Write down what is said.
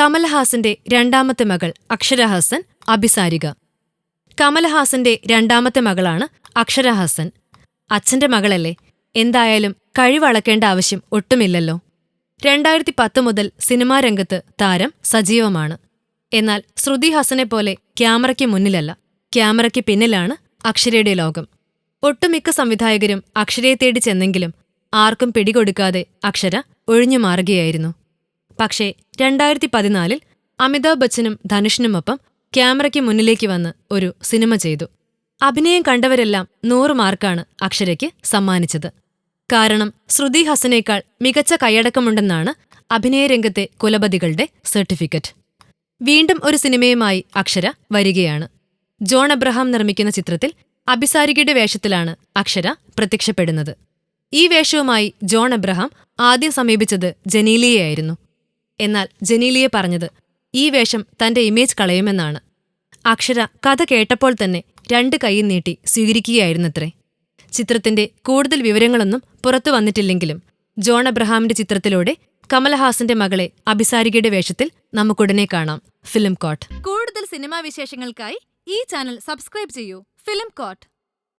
കമൽഹാസന്റെ രണ്ടാമത്തെ മകൾ അക്ഷരഹാസൻ അഭിസാരിക. കമൽഹാസന്റെ രണ്ടാമത്തെ മകളാണ് അക്ഷരഹാസൻ. അച്ഛന്റെ മകളല്ലേ? എന്തായാലും കഴിവളക്കേണ്ട ആവശ്യം ഒട്ടുമില്ലല്ലോ. രണ്ടായിരത്തി പത്ത് മുതൽ സിനിമാ രംഗത്ത് താരം സജീവമാണ്. എന്നാൽ ശ്രുതി ഹസനെ പോലെ ക്യാമറയ്ക്ക് മുന്നിലല്ല ക്യാമറയ്ക്ക് പിന്നിലാണ് അക്ഷരയുടെ ലോകം. ഒട്ടുമിക്ക സംവിധായകരും അക്ഷരയെ തേടി ചെന്നെങ്കിലും ആർക്കും പിടികൊടുക്കാതെ അക്ഷര ഒഴിഞ്ഞു മാറുകയായിരുന്നു. പക്ഷേ രണ്ടായിരത്തി പതിനാലിൽ അമിതാഭ് ബച്ചനും ധനുഷിനുമൊപ്പം ക്യാമറയ്ക്ക് മുന്നിലേക്ക് വന്ന് ഒരു സിനിമ ചെയ്തു. അഭിനയം കണ്ടവരെല്ലാം നൂറ് മാർക്കാണ് അക്ഷരയ്ക്ക് സമ്മാനിച്ചത്. കാരണം ശ്രുതി ഹസനേക്കാൾ മികച്ച കൈയടക്കമുണ്ടെന്നാണ് അഭിനയരംഗത്തെ കുലപതികളുടെ സർട്ടിഫിക്കറ്റ്. വീണ്ടും ഒരു സിനിമയുമായി അക്ഷര വരികയാണ്. ജോൺ അബ്രഹാം നിർമ്മിക്കുന്ന ചിത്രത്തിൽ അഭിസാരികയുടെ വേഷത്തിലാണ് അക്ഷര പ്രത്യക്ഷപ്പെടുന്നത്. ഈ വേഷവുമായി ജോൺ അബ്രഹാം ആദ്യം സമീപിച്ചത് ജനീലിയെയായിരുന്നു. എന്നാൽ ജനീലിയെ പറഞ്ഞത് ഈ വേഷം തന്റെ ഇമേജ് കളയുമെന്നാണ്. അക്ഷര കഥ കേട്ടപ്പോൾ തന്നെ രണ്ട് കൈയും നീട്ടി സ്വീകരിക്കുകയായിരുന്നത്രേ. ചിത്രത്തിന്റെ കൂടുതൽ വിവരങ്ങളൊന്നും പുറത്തു വന്നിട്ടില്ലെങ്കിലും ജോൺ അബ്രഹാമിന്റെ ചിത്രത്തിലൂടെ കമൽഹാസന്റെ മകളെ അഭിസാരികയുടെ വേഷത്തിൽ നമുക്കുടനെ കാണാം. Film coat. കൂടുതൽ സിനിമാ വിശേഷങ്ങൾക്കായി ഈ ചാനൽ സബ്സ്ക്രൈബ് ചെയ്യൂ. Film coat.